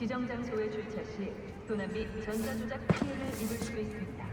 지정 장소에 주차 시 도난 및 전자조작 피해를 입을 수 있습니다.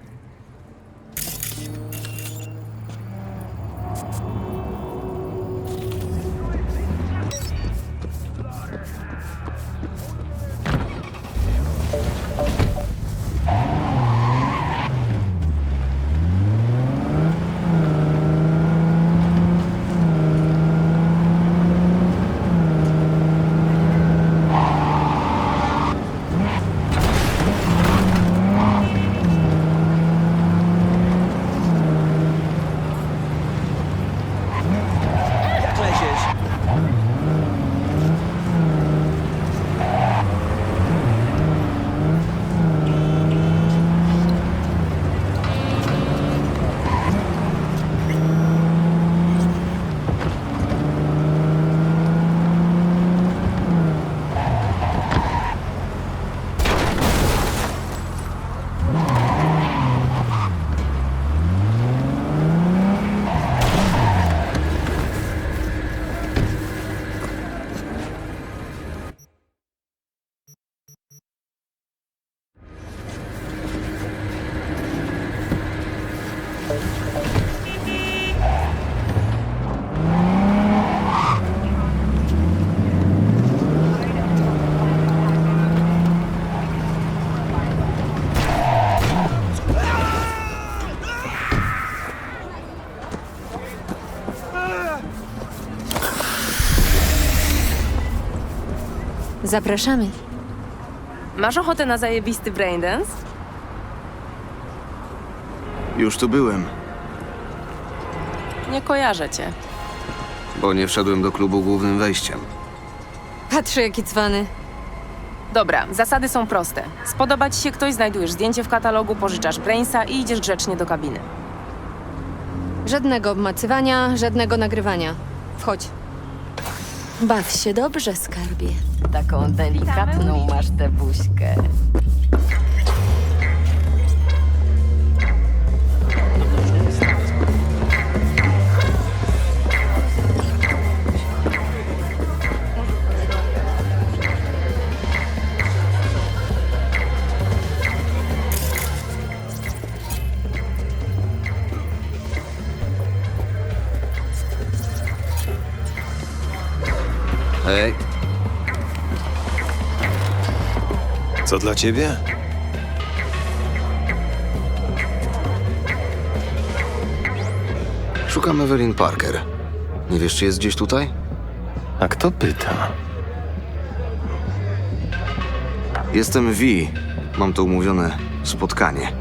Zapraszamy. Masz ochotę na zajebisty braindance? Już tu byłem, Nie kojarzę cię. bo nie wszedłem do klubu głównym wejściem. Patrzę, jaki cwany. Dobra, zasady są proste. Spodoba ci się ktoś, znajdujesz zdjęcie w katalogu, pożyczasz brainsa i idziesz grzecznie do kabiny. Żadnego obmacywania, żadnego nagrywania. Wchodź. Baw się dobrze, skarbie. Taką delikatną masz tę buźkę. Hej, Co dla ciebie? szukam Evelyn Parker. Nie wiesz, czy jest gdzieś tutaj? A kto pyta? Jestem V. Mam to umówione spotkanie.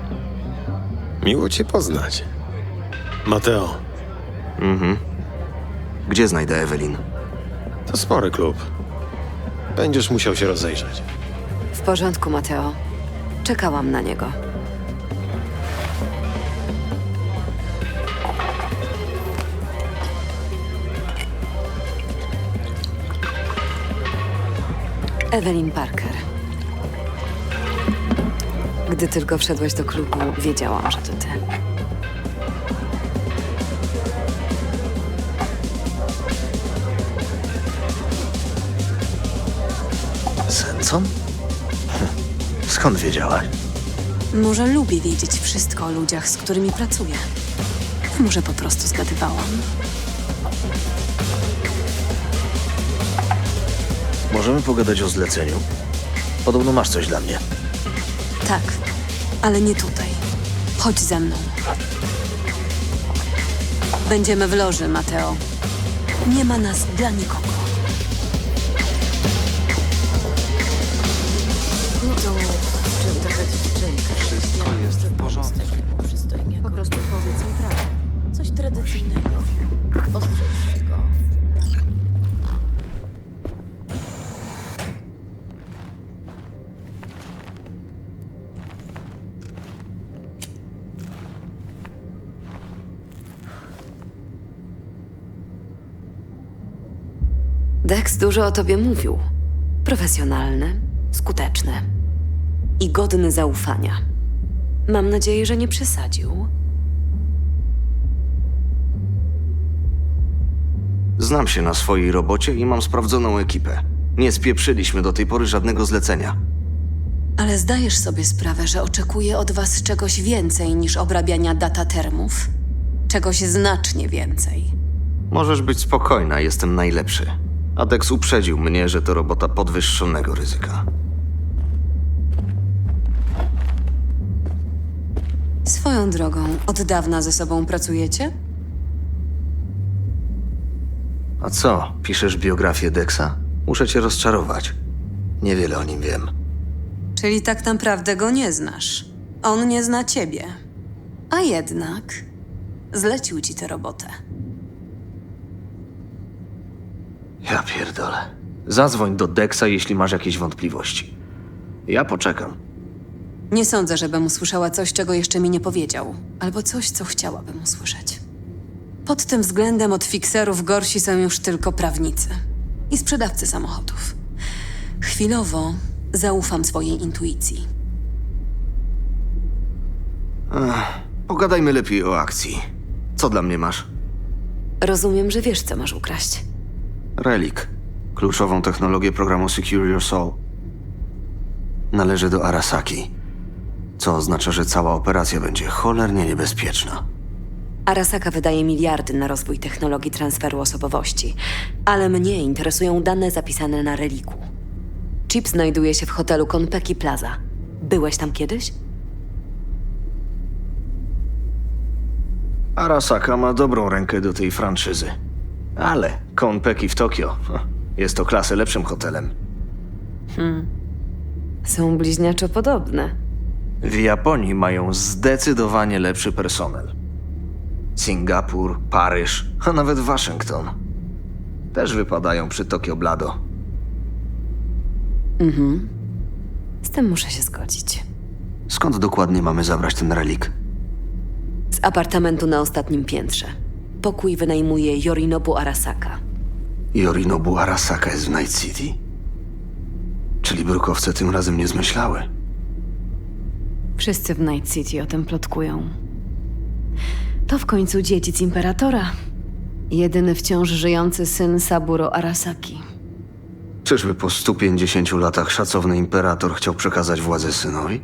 Miło cię poznać. Mateo, Mhm. Gdzie znajdę Evelyn? Spory klub. Będziesz musiał się rozejrzeć. W porządku, Mateo. Czekałam na niego. Evelyn Parker. Gdy tylko wszedłeś do klubu, wiedziałam, że to ty. Skąd wiedziałaś? Może lubię wiedzieć wszystko o ludziach, z którymi pracuję. Może po prostu zgadywałam. Możemy pogadać o zleceniu? Podobno masz coś dla mnie. Tak, ale nie tutaj. Chodź ze mną. Będziemy w loży, Mateo. Nie ma nas dla nikogo. Dużo o tobie mówił. Profesjonalny, skuteczny i godny zaufania. Mam nadzieję, że nie przesadził. Znam się na swojej robocie i mam sprawdzoną ekipę. Nie spieprzyliśmy do tej pory żadnego zlecenia. Ale zdajesz sobie sprawę, że oczekuję od was czegoś więcej niż obrabiania datatermów? Czegoś znacznie więcej. Możesz być spokojna, jestem najlepszy. Adex uprzedził mnie, że to robota podwyższonego ryzyka. Swoją drogą, od dawna ze sobą pracujecie? A co, piszesz biografię Dexa? Muszę cię rozczarować. Niewiele o nim wiem. Czyli tak naprawdę go nie znasz. On nie zna ciebie. A jednak zlecił ci tę robotę. Ja pierdolę. Zadzwoń do Dexa, jeśli masz jakieś wątpliwości. Ja poczekam. Nie sądzę, żebym usłyszała coś, czego jeszcze mi nie powiedział, albo coś, co chciałabym usłyszeć. Pod tym względem od fikserów gorsi są już tylko prawnicy i sprzedawcy samochodów. Chwilowo zaufam swojej intuicji. Pogadajmy lepiej o akcji. Co dla mnie masz? Rozumiem, że wiesz, co masz ukraść. Relik. Kluczową technologię programu Secure Your Soul. Należy do Arasaki. Co oznacza, że cała operacja będzie cholernie niebezpieczna. Arasaka wydaje miliardy na rozwój technologii transferu osobowości, ale mnie interesują dane zapisane na reliku. Chip znajduje się w hotelu Konpeki Plaza. Byłeś tam kiedyś? Arasaka ma dobrą rękę do tej franczyzy. Ale Konpeki w Tokio jest to klasę lepszym hotelem. Są bliźniaczo podobne. W Japonii mają zdecydowanie lepszy personel. Singapur, Paryż, a nawet Waszyngton. Też wypadają przy Tokio Blado. Z tym muszę się zgodzić. Skąd dokładnie mamy zabrać ten relik? Z apartamentu na ostatnim piętrze. Pokój wynajmuje Yorinobu Arasaka. Yorinobu Arasaka jest w Night City? Czyli brukowce tym razem nie zmyślały. Wszyscy w Night City o tym plotkują. To w końcu dziedzic imperatora. Jedyny wciąż żyjący syn Saburo Arasaki. Czyżby po 150 latach szacowny imperator chciał przekazać władzę synowi?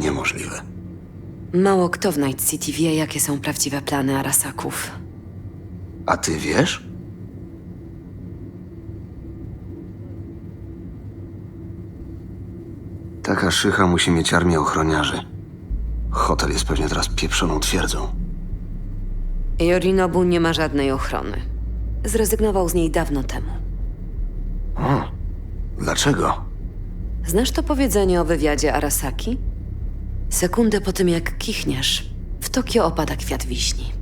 Niemożliwe. Mało kto w Night City wie, jakie są prawdziwe plany Arasaków. A ty wiesz? Taka szycha musi mieć armię ochroniarzy. Hotel jest pewnie teraz pieprzoną twierdzą. Yorinobu nie ma żadnej ochrony. Zrezygnował z niej dawno temu. O, dlaczego? Znasz to powiedzenie o wywiadzie Arasaki? Sekundę po tym, jak kichniesz, w Tokio opada kwiat wiśni.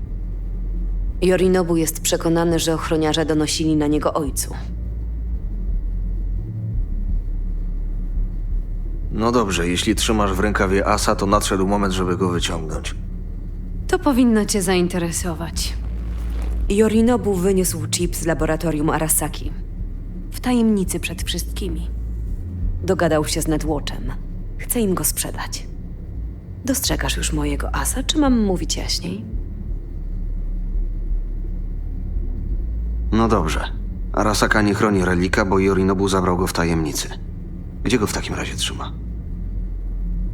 Yorinobu jest przekonany, że ochroniarze donosili na niego ojcu. No dobrze, jeśli trzymasz w rękawie asa, to nadszedł moment, żeby go wyciągnąć. To powinno cię zainteresować. Yorinobu wyniósł chip z laboratorium Arasaki. W tajemnicy przed wszystkimi. Dogadał się z Netwatchem. Chce im go sprzedać. Dostrzegasz już mojego asa, czy mam mówić jaśniej? No dobrze. Arasaka nie chroni relika, bo Yorinobu zabrał go w tajemnicy. Gdzie go w takim razie trzyma?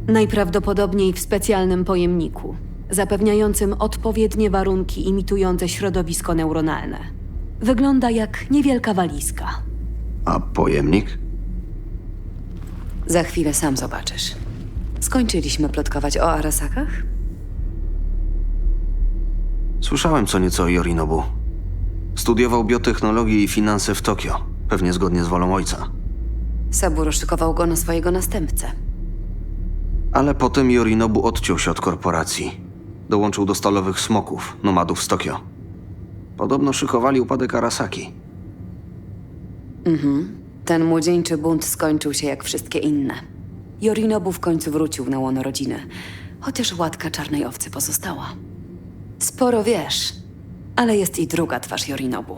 Najprawdopodobniej w specjalnym pojemniku, zapewniającym odpowiednie warunki imitujące środowisko neuronalne. Wygląda jak niewielka walizka. A pojemnik? Za chwilę sam zobaczysz. Skończyliśmy plotkować o Arasakach? Słyszałem co nieco o Yorinobu. Studiował biotechnologię i finanse w Tokio, pewnie zgodnie z wolą ojca. Saburo szykował go na swojego następcę. Ale potem Yorinobu odciął się od korporacji. Dołączył do stalowych smoków, nomadów z Tokio. Podobno szykowali upadek Arasaki. Ten młodzieńczy bunt skończył się jak wszystkie inne. Yorinobu w końcu wrócił na łono rodziny, chociaż łatka czarnej owcy pozostała. Sporo wiesz, ale jest i druga twarz Yorinobu.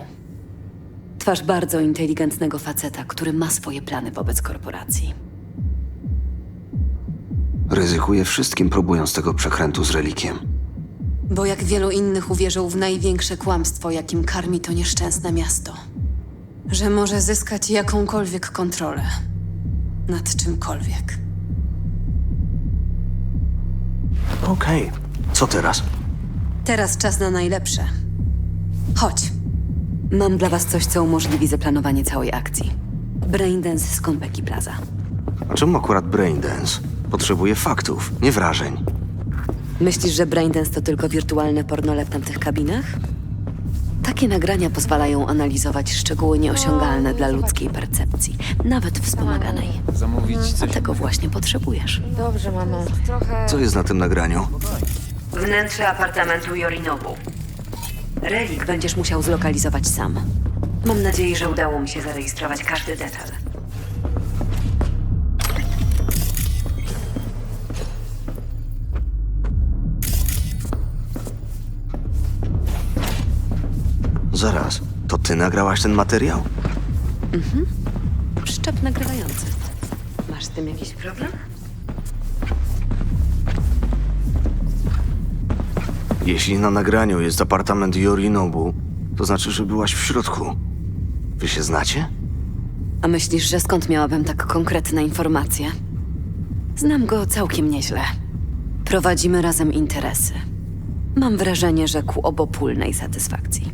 Twarz bardzo inteligentnego faceta, który ma swoje plany wobec korporacji. Ryzykuje wszystkim, próbując tego przekrętu z relikiem. Bo jak wielu innych uwierzył w największe kłamstwo, jakim karmi to nieszczęsne miasto. że może zyskać jakąkolwiek kontrolę nad czymkolwiek. Okej. Co teraz? Teraz czas na najlepsze. Chodź. Mam dla was coś, co umożliwi zaplanowanie całej akcji. Braindance z Konpeki Plaza. A czemu akurat Braindance? Potrzebuję faktów, nie wrażeń. Myślisz, że Braindance to tylko wirtualne pornole w tamtych kabinach? Takie nagrania pozwalają analizować szczegóły nieosiągalne dla ludzkiej percepcji, nawet wspomaganej. Zamówić A coś. tego właśnie potrzebujesz. Dobrze, mamo. Trochę... Co jest na tym nagraniu? Wnętrze apartamentu Yorinobu. Relik będziesz musiał zlokalizować sam. Mam nadzieję, że udało mi się zarejestrować każdy detal. Zaraz. To ty nagrałaś ten materiał? Szczep nagrywający. Masz z tym jakiś problem? Jeśli na nagraniu jest apartament Yorinobu, to znaczy, że byłaś w środku. Wy się znacie? A myślisz, że skąd miałabym tak konkretne informacje? Znam go całkiem nieźle. Prowadzimy razem interesy. Mam wrażenie, że ku obopólnej satysfakcji.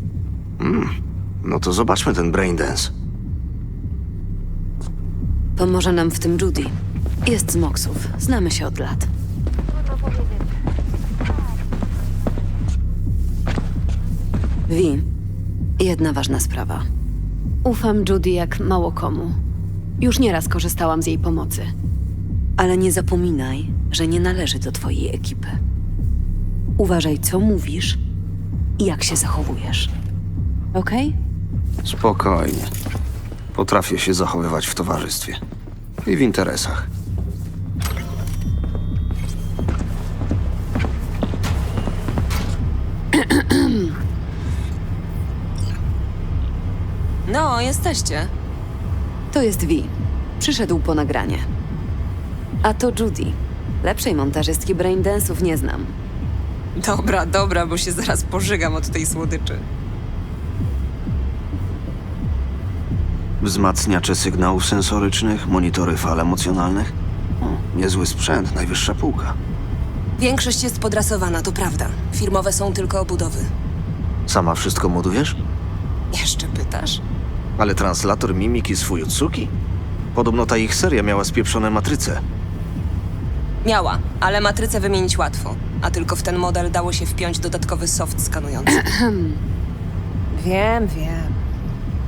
No to zobaczmy ten Braindance. Pomoże nam w tym Judy. Jest z Moksów. Znamy się od lat. Wi, jedna ważna sprawa. Ufam Judy jak mało komu. Już nieraz korzystałam z jej pomocy. Ale nie zapominaj, że nie należy do twojej ekipy. Uważaj, co mówisz i jak się zachowujesz. Okej? Spokojnie. Potrafię się zachowywać w towarzystwie. I w interesach. No, jesteście. To jest Vi. Przyszedł po nagranie. A to Judy. Lepszej montażystki braindance'ów nie znam. Dobra, dobra, bo się zaraz pożygam od tej słodyczy. Wzmacniacze sygnałów sensorycznych, monitory fal emocjonalnych. O, niezły sprzęt, najwyższa półka. Większość jest podrasowana, to prawda. Firmowe są tylko obudowy. Sama wszystko modujesz? Jeszcze pytasz? Ale translator mimiki z Fujutsuki? Podobno ta ich seria miała spieprzone matryce. Miała, ale matrycę wymienić łatwo. A tylko w ten model dało się wpiąć dodatkowy soft skanujący. Wiem, wiem.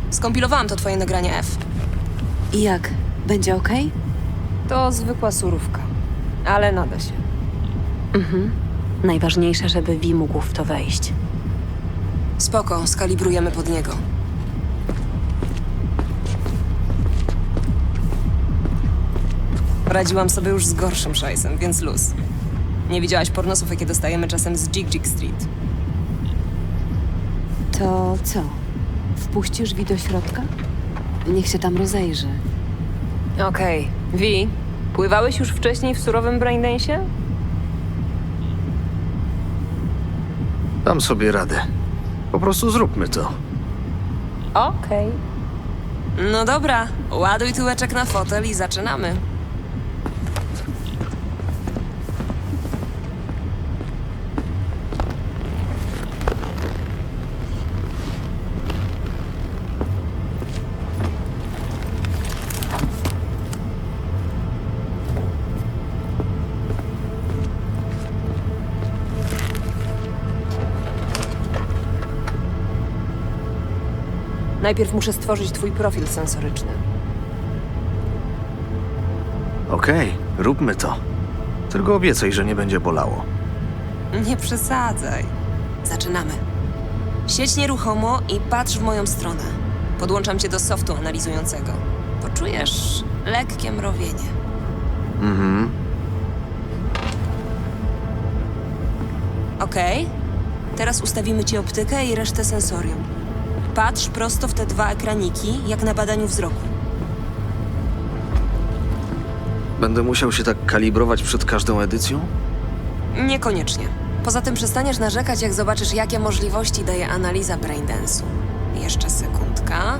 Skompilowałam to twoje nagranie F. I jak? Będzie okej? To zwykła surówka. Ale nada się. Najważniejsze, żeby Vi mógł w to wejść. Spoko, skalibrujemy pod niego. Radziłam sobie już z gorszym szajsem, więc luz. Nie widziałaś pornosów, jakie dostajemy czasem z Jig Jig Street. To co? Wpuścisz Vi do środka? Niech się tam rozejrzy. Okej. Wi, pływałeś już wcześniej w surowym braindance'ie? Dam sobie radę. Po prostu zróbmy to. Okej. No dobra, ładuj tyłeczek na fotel i zaczynamy. Najpierw muszę stworzyć twój profil sensoryczny. Okej, róbmy to. Tylko obiecaj, że nie będzie bolało. Nie przesadzaj. Zaczynamy. Siedź nieruchomo i patrz w moją stronę. Podłączam cię do softu analizującego. Poczujesz lekkie mrowienie. Mhm. Okej. Teraz ustawimy ci optykę i resztę sensorium. Patrz prosto w te dwa ekraniki, jak na badaniu wzroku. Będę musiał się tak kalibrować przed każdą edycją? Niekoniecznie. Poza tym przestaniesz narzekać, jak zobaczysz, jakie możliwości daje analiza braindance'u. Jeszcze sekundka.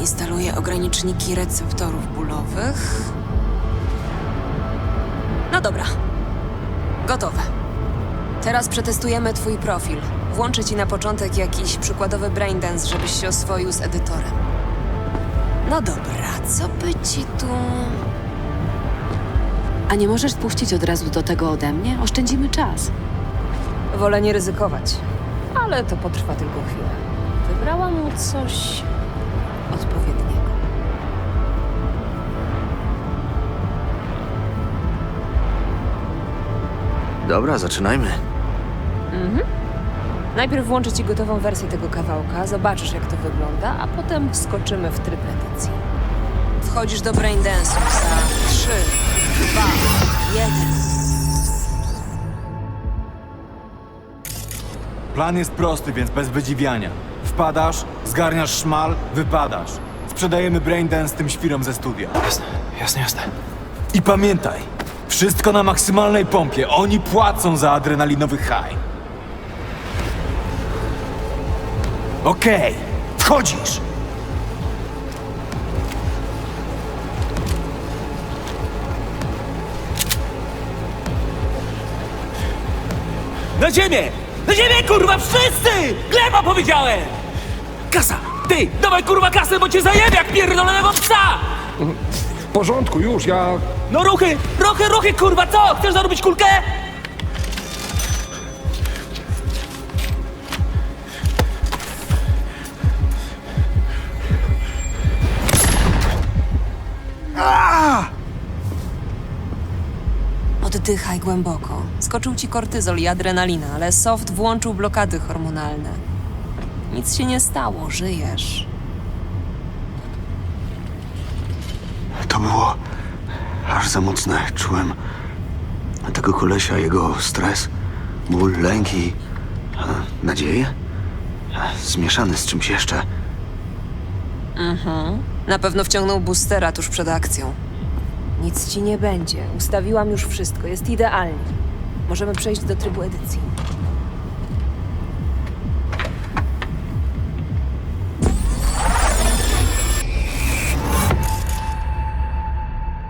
Instaluję ograniczniki receptorów bólowych. No dobra. Gotowe. Teraz przetestujemy twój profil. Włączę ci na początek jakiś przykładowy braindance, żebyś się oswoił z edytorem. No dobra, co by ci tu... A nie możesz spuścić od razu do tego ode mnie? Oszczędzimy czas. Wolę nie ryzykować, ale to potrwa tylko chwilę. Wybrałam mu coś odpowiedniego. Dobra, zaczynajmy. Najpierw włączę ci gotową wersję tego kawałka, zobaczysz jak to wygląda, a potem wskoczymy w tryb edycji. Wchodzisz do Braindance'u za 3, 2, 1. Plan jest prosty, więc bez wydziwiania. Wpadasz, zgarniasz szmal, wypadasz. Sprzedajemy Braindance tym świrom ze studia. Jasne, jasne, jasne. I pamiętaj, wszystko na maksymalnej pompie. Oni płacą za adrenalinowy high. Okej, wchodzisz! Na ziemię! Na ziemię, kurwa, wszyscy! Gleba powiedziałem! Kasa! Ty, dawaj kurwa kasę, bo cię zajebie jak pierdolonego psa! W porządku, już, ja... No ruchy, ruchy, ruchy, kurwa, co? Chcesz zarobić kulkę? Oddychaj głęboko. Skoczył ci kortyzol i adrenalina, ale soft włączył blokady hormonalne. Nic się nie stało, żyjesz. To było aż za mocne. Czułem tego kolesia, jego stres, ból, lęk i e, nadzieję. Zmieszany z czymś jeszcze. Na pewno wciągnął boostera tuż przed akcją. Nic ci nie będzie. Ustawiłam już wszystko. Jest idealnie. Możemy przejść do trybu edycji.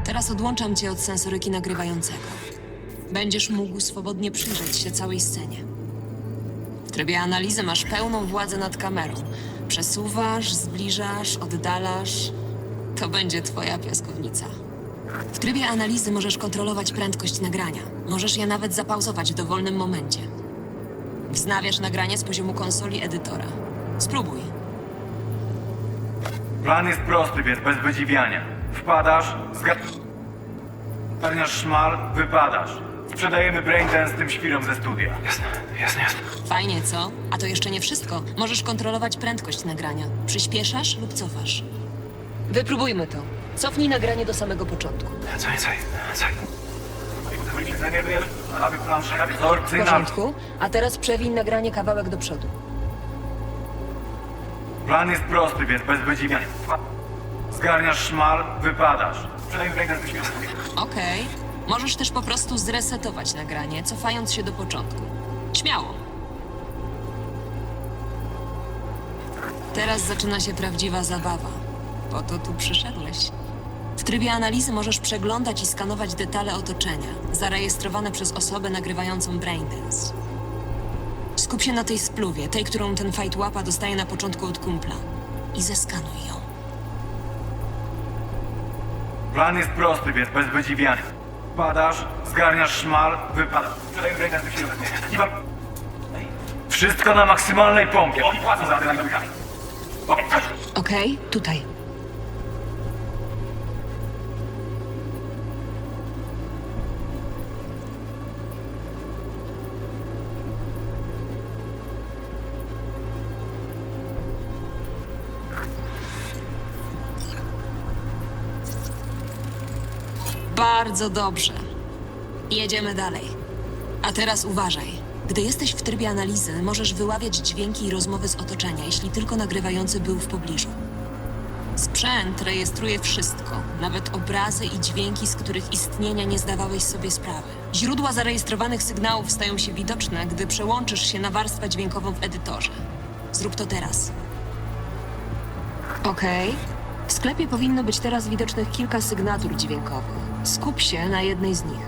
Teraz odłączam cię od sensoryki nagrywającego. Będziesz mógł swobodnie przyjrzeć się całej scenie. W trybie analizy masz pełną władzę nad kamerą. Przesuwasz, zbliżasz, oddalasz. To będzie twoja piaskownica. W trybie analizy możesz kontrolować prędkość nagrania. Możesz je nawet zapauzować w dowolnym momencie. Wznawiasz nagranie z poziomu konsoli edytora. Spróbuj. Plan jest prosty, więc bez wydziwiania. Wpadasz, zgarniasz szmal, wypadasz. Sprzedajemy Braindance tym świrom ze studia. Jasne, jasne, jasne. Fajnie, co? A to jeszcze nie wszystko. Możesz kontrolować prędkość nagrania. Przyspieszasz lub cofasz. Wypróbujmy to. Cofnij nagranie do samego początku. Co, co, co? W porządku. A teraz przewiń nagranie kawałek do przodu. Plan jest prosty, więc bez wydziwiania. Zgarniasz szmal, wypadasz. Ze studia. Okej. Możesz też po prostu zresetować nagranie, cofając się do początku. Śmiało. Teraz zaczyna się prawdziwa zabawa. Po to tu przyszedłeś. W trybie analizy możesz przeglądać i skanować detale otoczenia, zarejestrowane przez osobę nagrywającą Braindance. Skup się na tej spluwie, tej, którą ten fight łapa dostaje na początku od kumpla. I zeskanuj ją. Plan jest prosty, więc bez wydziwiania. Wpadasz, zgarniasz szmal, wypadasz. I wam- Wszystko na maksymalnej pompie. Oni płacą za. Okej, chodź. Okej, tutaj. Bardzo dobrze. Jedziemy dalej. A teraz uważaj. Gdy jesteś w trybie analizy, możesz wyławiać dźwięki i rozmowy z otoczenia, jeśli tylko nagrywający był w pobliżu. Sprzęt rejestruje wszystko, nawet obrazy i dźwięki, z których istnienia nie zdawałeś sobie sprawy. Źródła zarejestrowanych sygnałów stają się widoczne, gdy przełączysz się na warstwę dźwiękową w edytorze. Zrób to teraz. Okej. W sklepie powinno być teraz widocznych kilka sygnatur dźwiękowych. Skup się na jednej z nich.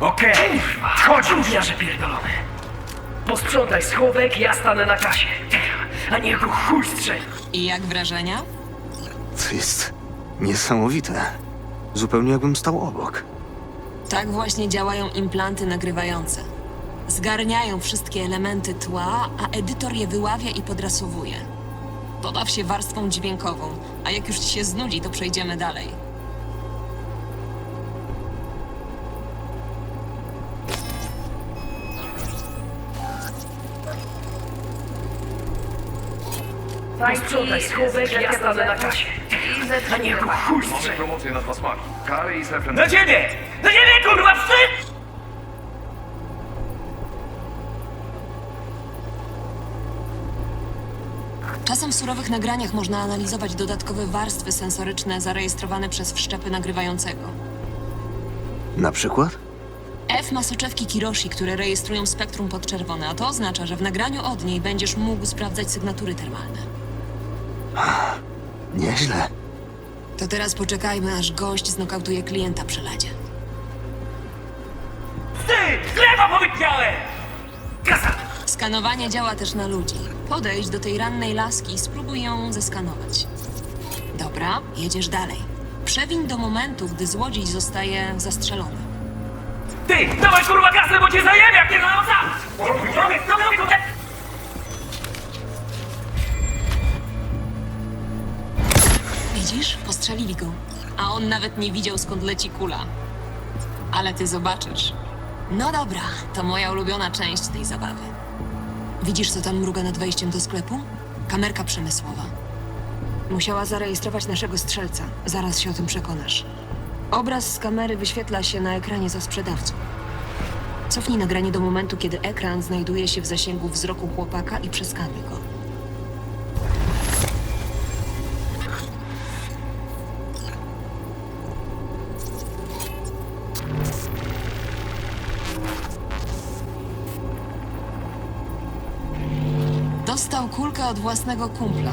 Okej, chodź gówniarze pierdolony. Posprzątaj schowek, ja stanę na kasie. A niech go chuj strzeli. I jak wrażenia? To jest niesamowite. Zupełnie jakbym stał obok. Tak właśnie działają implanty nagrywające. Zgarniają wszystkie elementy tła, a edytor je wyławia i podrasowuje. Pobaw się warstwą dźwiękową, a jak już ci się znudzi, to przejdziemy dalej. Posprzątaj schowek, ja stanę na kasie. A go chuj Mamy promocję na dwa smaki. Kary i sefren. Na ziemię! Na ziemię, kurwa, wstyd! Czasem w surowych nagraniach można analizować dodatkowe warstwy sensoryczne zarejestrowane przez wszczepy nagrywającego. Na przykład? F ma soczewki Kiroshi, które rejestrują spektrum podczerwone, a to oznacza, że w nagraniu od niej będziesz mógł sprawdzać sygnatury termalne. Nieźle. To teraz poczekajmy, aż gość znokautuje klienta przy ladzie. Ty! Chleba powiedziałem! Kasa! Skanowanie działa też na ludzi. Podejdź do tej rannej laski i spróbuj ją zeskanować. Dobra, jedziesz dalej. Przewiń do momentu, gdy złodziej zostaje zastrzelony. Ty! Dawaj kurwa kasę, bo cię zajebie, jak nie na nosa! Widzisz? Postrzelili go. A on nawet nie widział, skąd leci kula. Ale ty zobaczysz. No dobra, to moja ulubiona część tej zabawy. Widzisz, co tam mruga nad wejściem do sklepu? Kamerka przemysłowa. Musiała zarejestrować naszego strzelca. Zaraz się o tym przekonasz. Obraz z kamery wyświetla się na ekranie za sprzedawcą. Cofnij nagranie do momentu, kiedy ekran znajduje się w zasięgu wzroku chłopaka i przeskanuj go. Od własnego kumpla.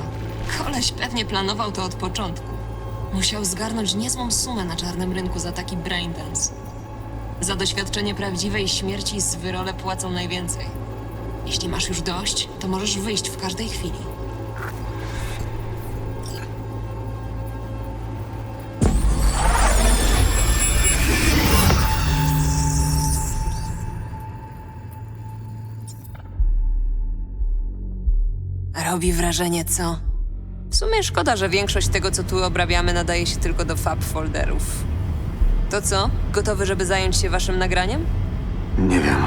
Koleś pewnie planował to od początku. Musiał zgarnąć niezłą sumę na czarnym rynku za taki braindance. Za doświadczenie prawdziwej śmierci z wyrole płacą najwięcej. Jeśli masz już dość, to możesz wyjść w każdej chwili. Robi wrażenie, co? W sumie szkoda, że większość tego, co tu obrabiamy, nadaje się tylko do fab folderów. To co? Gotowy, żeby zająć się waszym nagraniem? Nie wiem.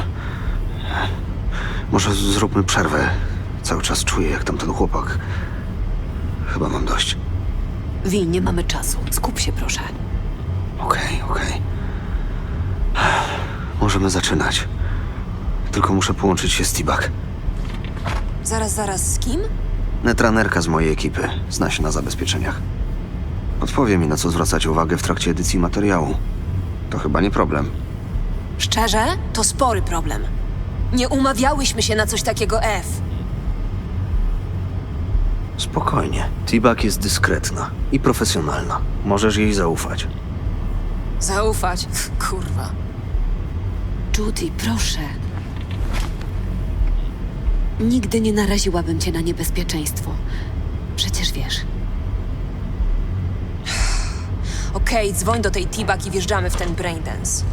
Może zróbmy przerwę. Cały czas czuję, jak tamten chłopak. Chyba mam dość. Wi, nie mamy czasu. Skup się, proszę. Okej, okej. Możemy zaczynać. Tylko muszę połączyć się z Tibak. Zaraz, zaraz, z kim? Netranerka z mojej ekipy zna się na zabezpieczeniach. Podpowie mi, na co zwracać uwagę w trakcie edycji materiału. To chyba nie problem. Szczerze? To spory problem. Nie umawiałyśmy się na coś takiego, F. Spokojnie. Tibak jest dyskretna i profesjonalna. Możesz jej zaufać. Zaufać? Kurwa. Judy, proszę. Nigdy nie naraziłabym cię na niebezpieczeństwo. Przecież wiesz. Okej, dzwoń do tej Tibak i wjeżdżamy w ten braindance.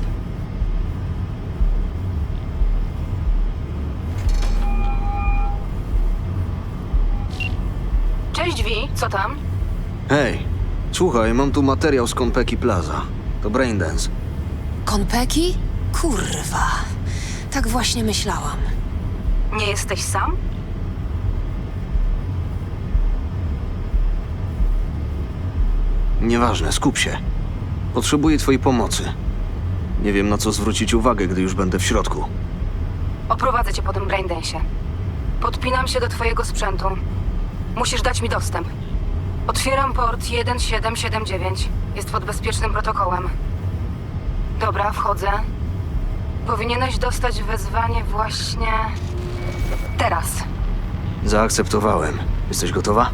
Cześć, Wi, co tam? Hej, słuchaj, mam tu materiał z Konpeki Plaza. To Braindance. Konpeki? Kurwa. Tak właśnie myślałam. Nie jesteś sam? Nieważne, skup się. Potrzebuję twojej pomocy. Nie wiem, na co zwrócić uwagę, gdy już będę w środku. Oprowadzę cię po tym braindensie. Podpinam się do twojego sprzętu. Musisz dać mi dostęp. Otwieram port 1779. Jest pod bezpiecznym protokołem. Dobra, wchodzę. Powinieneś dostać wezwanie właśnie teraz. Zaakceptowałem. Jesteś gotowa?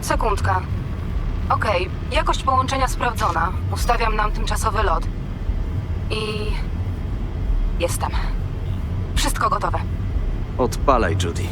Sekundka. Okej, jakość połączenia sprawdzona. Ustawiam nam tymczasowy lot. I. Jestem. Wszystko gotowe. Odpalaj, Judy.